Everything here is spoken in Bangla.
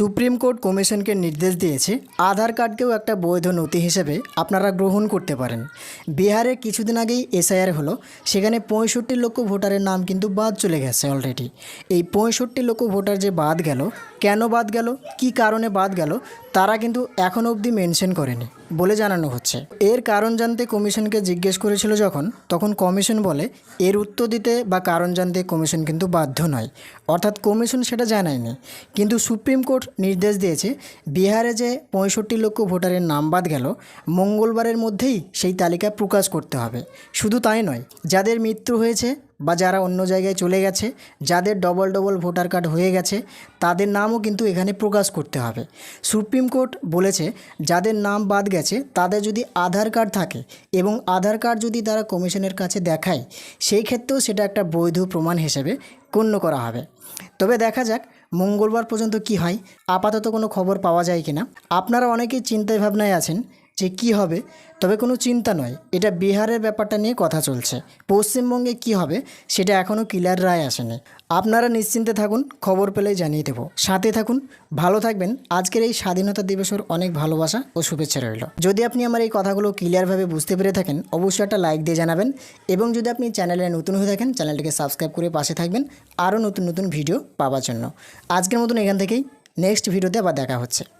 সুপ্রিম কোর্ট কমিশনকে নির্দেশ দিয়েছে আধার কার্ডকেও একটা বৈধ নথি হিসেবে আপনারা গ্রহণ করতে পারেন। বিহারে কিছুদিন আগেই এসআইআর হলো, সেখানে পঁয়ষট্টি লক্ষ ভোটারের নাম কিন্তু বাদ চলে গেছে অলরেডি এই পঁয়ষট্টি লক্ষ ভোটার যে বাদ গেল কেন বাদ গেল? কি কারণে বাদ গেল? তারা কিন্তু এখনও অবধি মেনশন করেনি, বলে জানানো হচ্ছে। এর কারণ জানতে কমিশনকে জিজ্ঞেস করেছিল যখন, তখন কমিশন বলে, এর উত্তর দিতে বা কারণ জানতে কমিশন কিন্তু বাধ্য নয়। অর্থাৎ কমিশন সেটা জানায়নি। কিন্তু সুপ্রিম কোর্ট নির্দেশ দিয়েছে, বিহারে যে পঁয়ষট্টি লক্ষ ভোটারের নাম বাদ গেল, মঙ্গলবারের মধ্যেই সেই তালিকা প্রকাশ করতে হবে। শুধু তাই নয়, যাদের মৃত্যু হয়েছে বা যারা অন্য জায়গায় চলে গেছে, যাদের ডবল ডবল ভোটার কার্ড হয়ে গেছে, তাদের নামও কিন্তু এখানে প্রকাশ করতে হবে। সুপ্রিম কোর্ট বলেছে, যাদের নাম বাদ গেছে, তাদের যদি আধার কার্ড থাকে এবং আধার কার্ড যদি তারা কমিশনের কাছে দেখায়, সেই ক্ষেত্রেও সেটা একটা বৈধ প্রমাণ হিসেবে গণ্য করা হবে। তবে দেখা যাক, মঙ্গলবার পর্যন্ত কি হয়, আপাতত কোনো খবর পাওয়া যায় কিনা। আপনারা অনেকেই চিন্তায় ভাবনায় আছেন যে কি হবে, তবে কোনো চিন্তা নয়। এটা বিহারের ব্যাপারটা নিয়ে কথা চলছে। পশ্চিমবঙ্গে কি হবে, সেটা এখনও ক্লিয়ার রায় আসেনি। আপনারা নিশ্চিন্তে থাকুন, খবর পেলেই জানিয়ে দেবো। সাথে থাকুন, ভালো থাকবেন। আজকের এই স্বাধীনতা দিবসের অনেক ভালোবাসা ও শুভেচ্ছা রইল। যদি আপনি আমার এই কথাগুলো ক্লিয়ারভাবে বুঝতে পেরে থাকেন, অবশ্যই একটা লাইক দিয়ে জানাবেন। এবং যদি আপনি চ্যানেলে নতুন হয়ে থাকেন, চ্যানেলটিকে সাবস্ক্রাইব করে পাশে থাকবেন। আরও নতুন নতুন ভিডিও পাওয়ার জন্য। আজকের মতন এখান থেকেই, নেক্সট ভিডিওতে আবার দেখা হচ্ছে।